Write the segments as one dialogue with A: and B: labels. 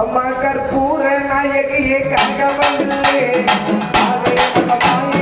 A: அம்மா கற்பூர நாயகியே கங்கவல்லே. அவை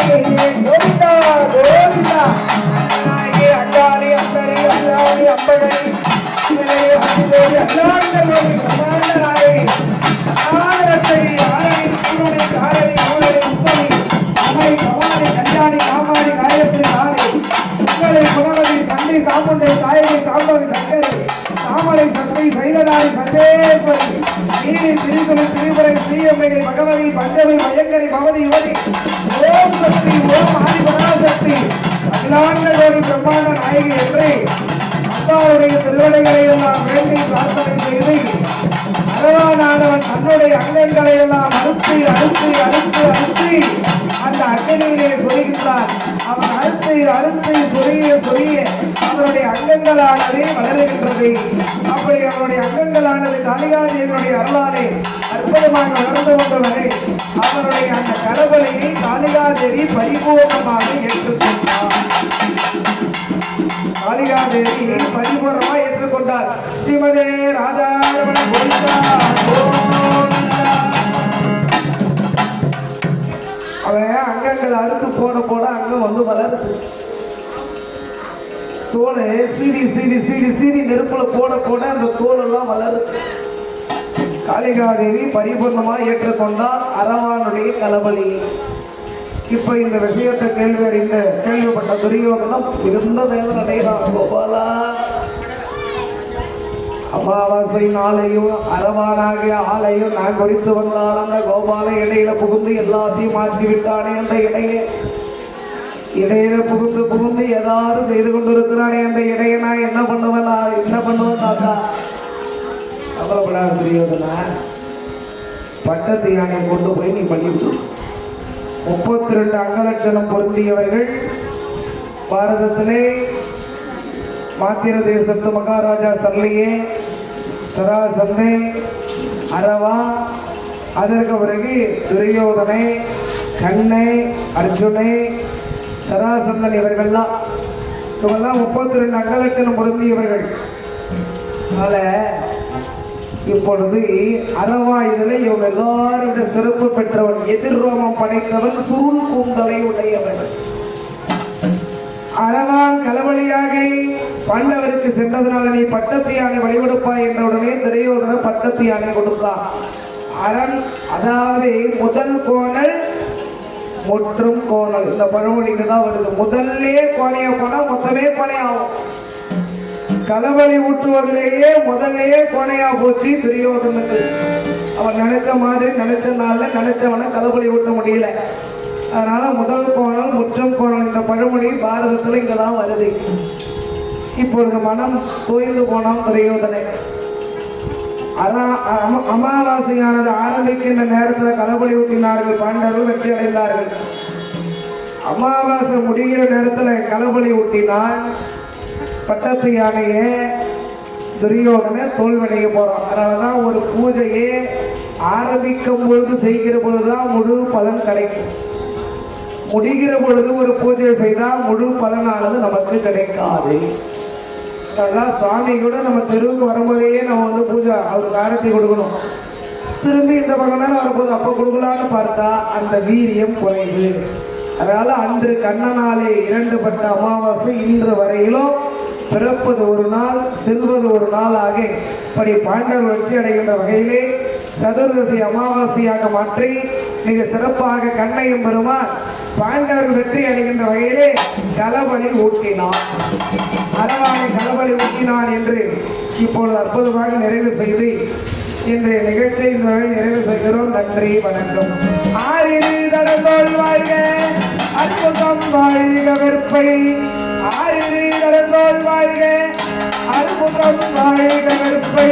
A: கோவிந்தா கோவிந்தா அண்ணாயே அண்டாளி அண்டரி அல்லாடி அம்பகை சிவனே அடிதேவி அல்லாண்ட கோவி பிரமாண்ட நாயகி ஆதரத்தை ஆரணி சூரனை காரணி ஊரணி உத்தமி அமை பவானி கல்யாணி காமாணி சாமலை சந்தை சைலநாடி சண்டேஸ்வரி. தீனி திரிசுலை திரிபுரை ஸ்ரீயம்மையை பகவதி பஞ்சமி மயங்கரி பவதி யுவதி. ஓம் சக்தி ஓம் ஆதி பராசக்தி அகிலாண்ட கோடி பிரம்மாண்ட நாயகி என்று அப்பாவுடைய திருவடைகளை எல்லாம் வேண்டி பிரார்த்தனை செய்து பகவானானவன் தன்னுடைய அங்கங்களை எல்லாம் அறுத்து அறுத்து அறுத்து அறுத்து அந்த அக்கனியிலே சொல்கின்றான் அவன் அறுத்து அறுத்து சொரிய சொரிய. அவருடைய அங்கங்களானது வளருகின்றது. அப்படி அவருடைய அங்கங்களானது காளிகாதேவியுடைய அருளாலே அற்புதமாக வளர்ந்து வந்தவரை அவருடைய அந்த கரவலையை காளிகாதேவி பரிபூர்ணமாக ஏற்றுக்கொண்டார் காளிகாதேவி பரிபூர்ணமாக ஏற்றுக்கொண்டார் ஸ்ரீமதே ராஜா அவன் அங்கங்கள் அறுத்து போட போட அங்கம் வந்து வளருது. தோலை சீடி சீடி சீடி சீடி நெருப்புல போட போட அந்த தோல் எல்லாம் வளருது. காளிகாதேவி பரிபூர்ணமா ஏற்றுக்கொண்டால் அரவானுடைய கலபலி இப்ப இந்த விஷயத்தை கேள்வி அறிந்த கேள்விப்பட்ட துரியோகனம் மிகுந்த வேதனை கோபாலா! அமாவாசை நாளையும் அரவானாகிய ஆலையும் நான் குறித்து வந்தால் அந்த கோபால இடையில புகுந்து எல்லாத்தையும் மாற்றி விட்டானே அந்த இடையே. இடையில புகுந்து புகுந்து ஏதாவது செய்து கொண்டிருக்கிறானே அந்த இடையை. நான் என்ன பண்ணுவேன்? நான் என்ன பண்ணுவேன் தாத்தா? கவலைப்படாத துரியோதனா பட்டத்து யானையை கொண்டு போய் நீ பண்ணிவிடு முப்பத்தி ரெண்டு அங்கலட்சணம் பொருந்தியவர்கள் பாரதத்திலே மாத்திர தேசத்து மகாராஜா சல்லையே சராசந்தை அரவா அதற்கு பிறகு துரியோதனை கண்ணை அர்ஜுனை சராசந்தன் இவர்கள்லாம். இவங்கெல்லாம் முப்பத்தி ரெண்டு அங்கலட்சணம் பொருந்தியவர்கள். அதனால இப்பொழுது அரவா இதில் இவங்க எல்லாரும் சிறப்பு பெற்றவன் எதிர்ரோமம் படைத்தவன் சுருள் கூந்தலை உடையவன் அளவான் கலவழியாக பண்டவருக்கு சென்றதனால நீ பட்டத்து யானை வழிபடுப்பாய் என்ற உடனே துரியோதன பட்டத்து யானை கொடுத்தான் அரண் அதாவது முதல் கோணல் முற்றும் கோணல். இந்த பழமொழிக்கு தான் வருது. முதல்லே கோணைய போனா மொத்தமே கோணையாகும். கலவழி ஊட்டுவதிலேயே முதல்லயே கொனையா போச்சு துரியோதனுக்கு அவன் நினைச்ச மாதிரி நினைச்ச நாள்ல நினைச்சவன கலவழி ஊட்ட முடியல. அதனால முதல் கோணல் முற்றம் கோணல் இந்த பழமொழி பாரதத்தில் இங்கதான் வருது. இப்பொழுது மனம் தோய்ந்து போனால் துரியோதனை. அம- அமாவாசையானது ஆரம்பிக்கின்ற நேரத்தில் கதபடி ஊட்டினார்கள். பாண்டவர்கள் வெற்றி அடைந்தார்கள். அமாவாசை முடிகிற நேரத்தில் களபலி ஊட்டினால் பட்டத்து யானையே துரியோதனை தோல்வடைய போகிறோம் அதனால தான் ஒரு பூஜையை ஆரம்பிக்கும் பொழுது செய்கிற பொழுது தான் முழு பலன் கிடைக்கும். முடிகிற பொழுது ஒரு பூஜை செய்தால் முழு பலனானது நமக்கு கிடைக்காது. அதான் சுவாமி கூட நம்ம தெருவுக்கு வரும்போதே நம்ம வந்து பூஜை அவருக்கு ஆரத்தி கொடுக்கணும். திரும்பி இந்த பக்கம் தானே வரும்போது அப்போ கொடுக்கலான்னு பார்த்தா அந்த வீரியம் குறைவு. அதனால அன்று கண்ணனாலே இரண்டு பட்ட அமாவாசை இன்று வரையிலும் பிறப்பது ஒரு நாள் செல்வது ஒரு நாள் ஆக இப்படி பாண்டவர் வெற்றி அடைகின்ற வகையிலே சதுர்தசி அமாவாசையாக மாற்றி மிக சிறப்பாக கண்ணையும் பெருமான் பாண்டவர் வெற்றி அடைகின்ற வகையிலே தளபலி ஊட்டினான். அரவானை தளபலி ஊட்டினான் என்று இப்பொழுது அற்புதமாக நிறைவு செய்து இன்றைய நிகழ்ச்சியை இந்த வரை நிறைவு செய்கிறோம். நன்றி வணக்கம். ஆறிரு தடந்தோள் வாழ்க அற்புதம் வாழ்க வெற்பை. ஆறிரு தடந்தோள் வாழ்க அற்புதம் வாழ்க வெற்பை.